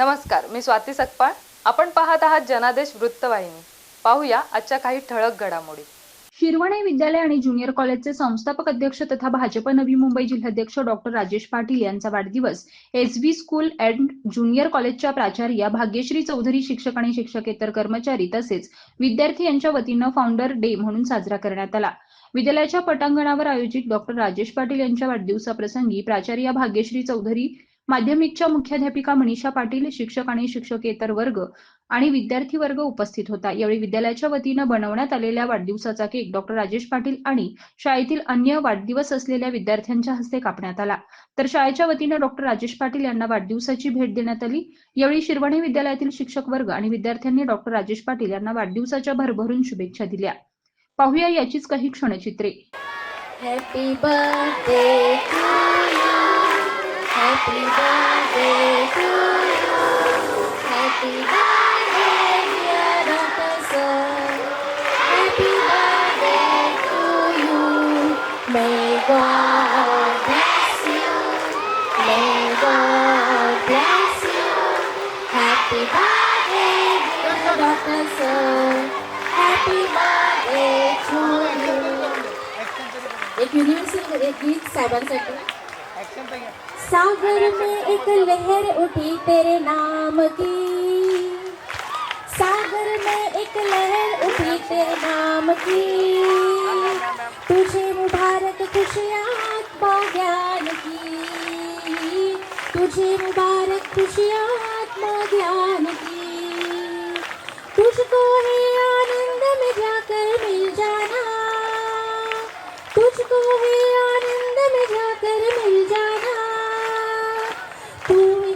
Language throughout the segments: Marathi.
नमस्कार मी स्वाती सकपाळ. आपण पाहत आहात जनादेश वृत्तवाहिनी. पाहूया आजच्या काही ठळक घडामोडी. शिरवणे विद्यालय आणि ज्युनियर कॉलेजचे संस्थापक अध्यक्ष तथा भाजप नवी मुंबई जिल्हाध्यक्ष डॉक्टर राजेश पाटील यांचा वाढदिवस. S B school and junior कॉलेजच्या प्राचार्य भाग्यश्री चौधरी शिक्षक आणि शिक्षकेतर कर्मचारी तसेच विद्यार्थी यांच्या वतीनं फाउंडर डे म्हणून साजरा करण्यात आला. विद्यालयाच्या पटांगणावर आयोजित डॉक्टर राजेश पाटील यांच्या वाढदिवसाप्रसंगी प्राचार्या भाग्यश्री चौधरी माध्यमिकच्या मुख्याध्यापिका मनीषा पाटील शिक्षक आणि शिक्षकेतर वर्ग आणि विद्यार्थी वर्ग उपस्थित होता. यावेळी विद्यालयाच्या वतीनं बनवण्यात आलेल्या वाढदिवसाचा केक डॉक्टर राजेश पाटील आणि शाळेतील अन्य वाढदिवस असलेल्या विद्यार्थ्यांच्या हस्ते कापण्यात आला. तर शाळेच्या वतीनं डॉक्टर राजेश पाटील यांना वाढदिवसाची भेट देण्यात आली. यावेळी शिरवणे विद्यालयातील शिक्षक वर्ग आणि विद्यार्थ्यांनी डॉक्टर राजेश पाटील यांना वाढदिवसाच्या भरभरून शुभेच्छा दिल्या. पाहूया याचीच काही क्षणचित्रे. Happy birthday. Happy birthday to you. Happy birthday, dear Dr. Sir. Happy birthday to you. May God bless you. May God bless you. Happy birthday, dear Dr. Sir. Happy birthday to you. एक युनिव्हर्सिटी एक गीत साहेबांसाठी सागर में एक लहर उठी तेरे नाम की। सागर में एक लहर उठी तेरे नाम की। तुझे मुबारक खुशियात ज्ञान की। तुझे मुबारक खुशियात ज्ञान की। तुझको ही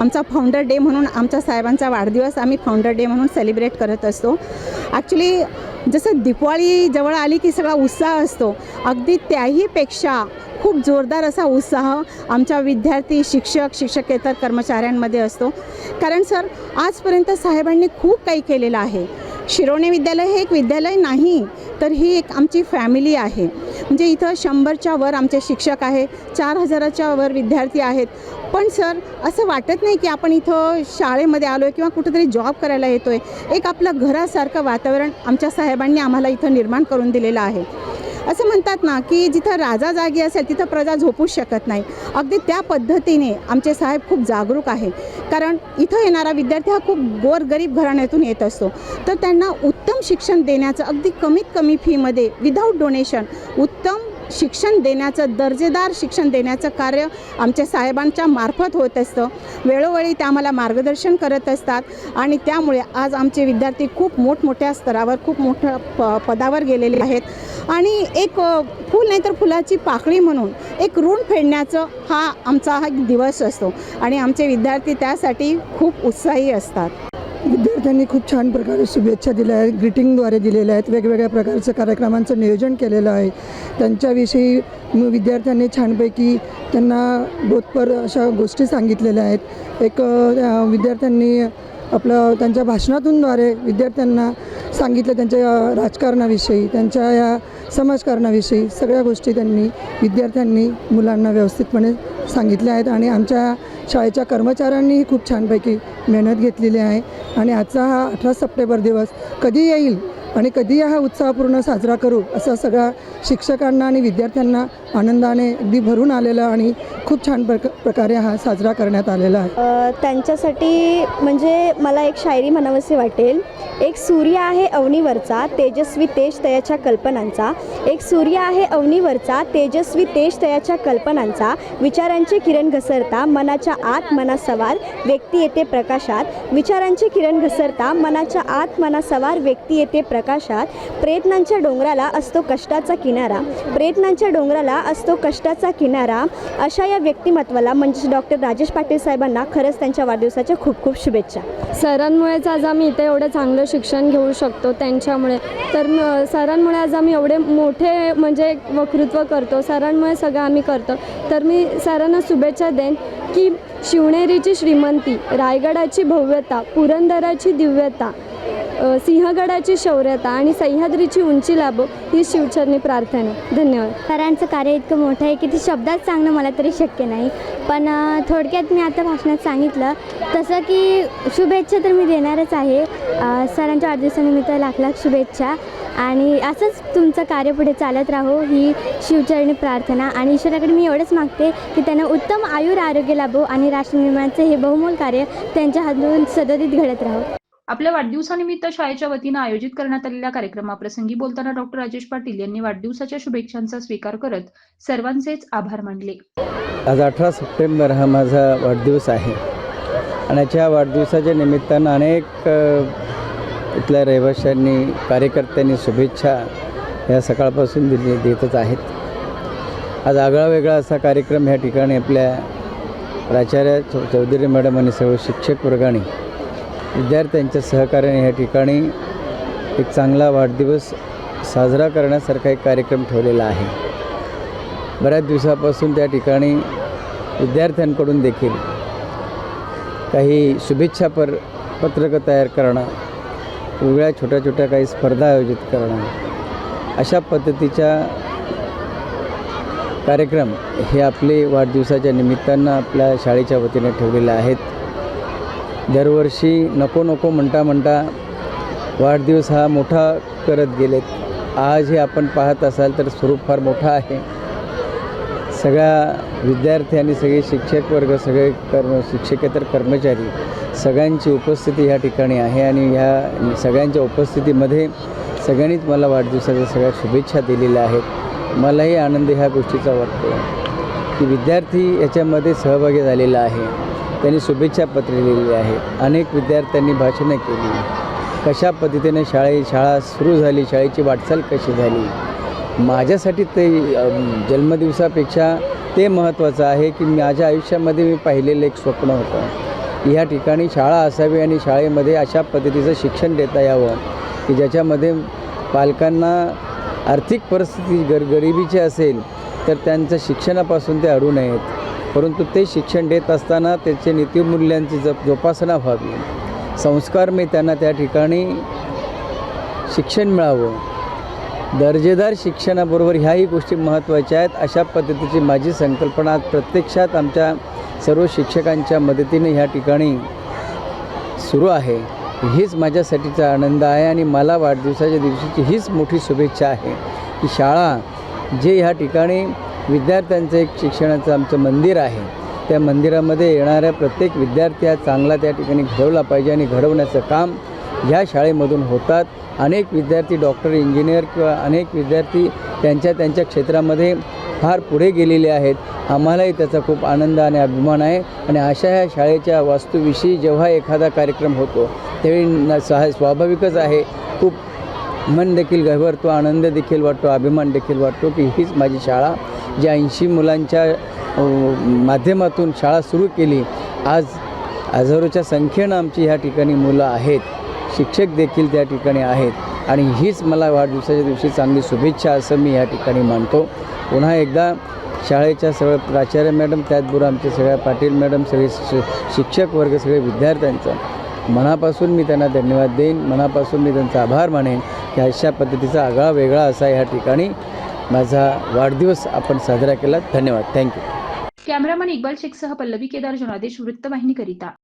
आमचा फाउंडर डे म्हणून आमच्या साहेबांचा वाढदिवस आम्ही फाउंडर डे म्हणून सेलिब्रेट करत असतो. ॲक्च्युली जसं दिवाळी जवळ आली की सगळा उत्साह असतो. अगदी त्याहीपेक्षा खूप जोरदार असा उत्साह आमच्या विद्यार्थी शिक्षक शिक्षकेतर कर्मचाऱ्यांमध्ये असतो. कारण सर आजपर्यंत साहेबांनी खूप काही केलेलं आहे. शिरोणे विद्यालय हे एक विद्यालय नाही तर ही एक आमची फॅमिली आहे. म्हणजे इथं शंभरच्या वर आमचे शिक्षक आहे चार हजाराच्या वर विद्यार्थी आहेत. पण सर असं वाटत नाही की आपण इथं शाळेमध्ये आलो आहे किंवा कुठेतरी जॉब करायला येतो आहे एक आपलं घरासारखं वातावरण आमच्या साहेबांनी आम्हाला इथं निर्माण करून दिलेलं आहे. असं म्हणतात ना की जिथं राजा जागी असेल तिथं प्रजा झोपूच शकत नाही. अगदी त्या पद्धतीने आमचे साहेब खूप जागरूक आहे. कारण इथं येणारा विद्यार्थी हा खूप गोरगरीब घराण्यातून येत असतो. तर त्यांना उत्तम शिक्षण देण्याचं अगदी कमीत कमी फीमध्ये विदाऊट डोनेशन उत्तम शिक्षण देण्याचं दर्जेदार शिक्षण देण्याचं कार्य आमच्या साहेबांच्या मार्फत होत असतं. वेळोवेळी ते आम्हाला मार्गदर्शन करत असतात आणि त्यामुळे आज आमचे विद्यार्थी खूप मोठमोठ्या स्तरावर खूप मोठ्या प पदावर गेलेले आहेत. आणि एक फुल फूल नाही तर फुलाची पाकळी म्हणून एक ऋण फेडण्याचं हा आमचा हा दिवस असतो. आणि आमचे विद्यार्थी त्यासाठी खूप उत्साही असतात. त्यांनी खूप छान प्रकारे शुभेच्छा दिल्या आहेत ग्रीटिंगद्वारे दिलेल्या आहेत वेगवेगळ्या प्रकारचं कार्यक्रमांचं नियोजन केलेलं आहे. त्यांच्याविषयी विद्यार्थ्यांनी छानपैकी त्यांना बोधपर अशा गोष्टी सांगितलेल्या आहेत. एक विद्यार्थ्यांनी आपलं त्यांच्या भाषणातूनद्वारे विद्यार्थ्यांना सांगितलं त्यांच्या राजकारणाविषयी. त्यांच्या या समाजकारणाविषयी सगळ्या गोष्टी त्यांनी विद्यार्थ्यांनी मुलांना व्यवस्थितपणे सांगितल्या आहेत आणि आमच्या शाळेच्या कर्मचाऱ्यांनीही खूप छानपैकी मेहनत घेतलेली आहे. आणि आजचा हा अठरा सप्टेंबर दिवस कधी येईल आणि कधी हा उत्साहपूर्ण साजरा करू असा सगळ्या शिक्षकांना आणि विद्यार्थ्यांना आनंदाने अगदी भरून आलेला आणि खूप छान प्रक प्रकारे हा साजरा करण्यात आलेला आहे. त्यांच्यासाठी म्हणजे मला एक शायरी म्हणावसे वाटेल. एक सूर्य आहे अवनीवरचा तेजस्वी तेज तयाच्या कल्पनांचा. एक सूर्य आहे अवनीवरचा तेजस्वी तेज तयाच्या कल्पनांचा. विचारांचे किरण घसरता मनाच्या आत मनासवार व्यक्ती येते प्रकाशात. विचारांचे किरण घसरता मनाच्या आत मनासवार व्यक्ती येते प्रकाशात प्रयत्नांच्या डोंगराला असतो कष्टाचा किनारा. प्रयत्नांच्या डोंगराला असतो कष्टाचा किनारा. अशा या व्यक्तिमत्वाला म्हणजेच डॉक्टर राजेश पाटील साहेबांना खरंच त्यांच्या वाढदिवसाच्या खूप खूप शुभेच्छा. सरांमुळेच आज आम्ही इथे एवढं चांगलं शिक्षण घेऊ शकतो त्यांच्यामुळे. तर सरांमुळे आज आम्ही एवढे मोठे म्हणजे वक्तृत्व करतो. सरांमुळे सगळं आम्ही करतो. तर मी सरांना शुभेच्छा देईन की शिवनेरीची श्रीमंती रायगडाची भव्यता पुरंदराची दिव्यता सिंहगडाची शौर्यता आणि सह्याद्रीची उंची लाभो ही शिवचरणी प्रार्थना. धन्यवाद. सरांचं कार्य इतकं मोठं आहे की ते शब्दात सांगणं मला तरी शक्य नाही. पण थोडक्यात मी आता भाषणात सांगितलं तसं की शुभेच्छा तर मी देणारच आहे. सरांच्या वाढदिवसानिमित्त लाख लाख शुभेच्छा. आणि असंच तुमचं कार्य पुढे चालत राहो ही शिवचरणी प्रार्थना. आणि ईश्वराकडे मी एवढंच मागते की त्यांना उत्तम आयुर आरोग्य लाभो आणि राष्ट्रनिर्माणाचं हे बहुमोल कार्य त्यांच्या हातून सदोदित घडत राहो. आपल्या वाढदिवसानिमित्त शाळेच्या वतीनं आयोजित करण्यात आलेल्या कार्यक्रमाप्रसंगी बोलताना डॉक्टर राजेश पाटील यांनी वाढदिवसाच्या शुभेच्छांचा स्वीकार करत सर्वांचेच आभार मानले. आज अठरा सप्टेंबर हा माझा वाढदिवस आहे. आणि याच्या वाढदिवसाच्या निमित्तानं अनेक इथल्या रहिवाशांनी कार्यकर्त्यांनी शुभेच्छा या सकाळपासून दिली देतच आहेत. आज आगळा वेगळा असा कार्यक्रम ह्या ठिकाणी आपल्या प्राचार्य चौ चौधरी मॅडम आणि सर्व शिक्षक वर्गाने विद्यार्थ्यांच्या सहकार्याने ह्या ठिकाणी एक चांगला वाढदिवस साजरा करण्यासारखा एक कार्यक्रम ठेवलेला आहे. बऱ्याच दिवसापासून त्या ठिकाणी विद्यार्थ्यांकडून देखील काही शुभेच्छा पर पत्रकं तयार करणं वेगळ्या छोट्या छोट्या काही स्पर्धा आयोजित करणं अशा पद्धतीच्या कार्यक्रम हे आपले वाढदिवसाच्या निमित्तानं आपल्या शाळेच्या वतीने ठेवलेले आहेत. दरवर्षी नको नको म्हणता म्हणता वाढदिवस हा मोठा करत गेलेत. आज हे आपण पाहत असाल तर स्वरूप फार मोठा आहे. सगळ्या विद्यार्थी आणि सगळे शिक्षक वर्ग सगळे कर्म शिक्षकेतर कर्मचारी सगळ्यांची उपस्थिती ह्या ठिकाणी आहे आणि ह्या सगळ्यांच्या उपस्थितीमध्ये सगळ्यांनीच मला वाढदिवसाच्या सगळ्या शुभेच्छा दिलेल्या आहेत. मलाही आनंद ह्या गोष्टीचा वाटतो की विद्यार्थी याच्यामध्ये सहभागी झालेला आहे. त्यांनी शुभेच्छा पत्र लिहिलेली आहे. अनेक विद्यार्थ्यांनी भाषणं केली. कशा पद्धतीने शाळे शाळा सुरू झाली शाळेची वाटचाल कशी झाली? माझ्यासाठी ते जन्मदिवसापेक्षा ते महत्त्वाचं आहे की माझ्या आयुष्यामध्ये मी पाहिलेलं एक स्वप्न होतं. ह्या ठिकाणी शाळा असावी आणि शाळेमध्ये अशा पद्धतीचं शिक्षण देता यावं की ज्याच्यामध्ये पालकांना आर्थिक परिस्थिती गर गरिबीची असेल तर त्यांचं शिक्षणापासून ते अडू नयेत. परंतु ते शिक्षण देत असताना त्याचे नीतिमूल्यांची जप जोपासना व्हावी. संस्कारमय त्यांना त्या ठिकाणी शिक्षण मिळावं. दर्जेदार शिक्षणाबरोबर ह्याही गोष्टी महत्त्वाच्या आहेत. अशा पद्धतीची माझी संकल्पना प्रत्यक्षात आमच्या सर्व शिक्षकांच्या मदतीने ह्या ठिकाणी सुरू आहे. हीच माझ्यासाठीचा आनंद आहे आणि मला वाढदिवसाच्या दिवशीची हीच मोठी शुभेच्छा आहे की शाळा जे ह्या ठिकाणी विद्यार्थ्यांचं एक शिक्षणाचं आमचं मंदिर आहे. त्या मंदिरामध्ये येणाऱ्या प्रत्येक विद्यार्थी हा चांगला त्या ठिकाणी घडवला पाहिजे आणि घडवण्याचं काम ह्या शाळेमधून होतात. अनेक विद्यार्थी डॉक्टर इंजिनियर किंवा अनेक विद्यार्थी त्यांच्या त्यांच्या क्षेत्रामध्ये फार पुढे गेलेले आहेत. आम्हालाही त्याचा खूप आनंद आणि अभिमान आहे आणि अशा ह्या शाळेच्या वास्तूविषयी जेव्हा एखादा कार्यक्रम होतो त्यावेळी न सहा स्वाभाविकच आहे. खूप मन देखील गहवरतो आनंद देखील वाटतो अभिमान देखील वाटतो की हीच माझी शाळा. ज्या ऐंशी मुलांच्या माध्यमातून शाळा सुरू केली आज हजारोच्या संख्येनं आमची ह्या ठिकाणी मुलं आहेत. शिक्षक देखील त्या ठिकाणी आहेत. आणि हीच मला वाढदिवसाच्या दिवशी चांगली शुभेच्छा असं मी ह्या ठिकाणी मानतो. पुन्हा एकदा शाळेच्या सगळं प्राचार्य मॅडम त्याचबरोबर आमच्या सगळ्या पाटील मॅडम सगळे शि शिक्षक वर्ग सगळे विद्यार्थ्यांचं मनापासून मी त्यांना धन्यवाद देईन. मनापासून मी त्यांचा आभार मानेन की अशा पद्धतीचा आगळा वेगळा असा ह्या ठिकाणी माझा वाढदिवस आपण साजरा केला धन्यवाद. थँक्यू कॅमेरामन इक्बाल शेखसह पल्लवी केदार जनादेश वृत्तवाहिनीकरिता.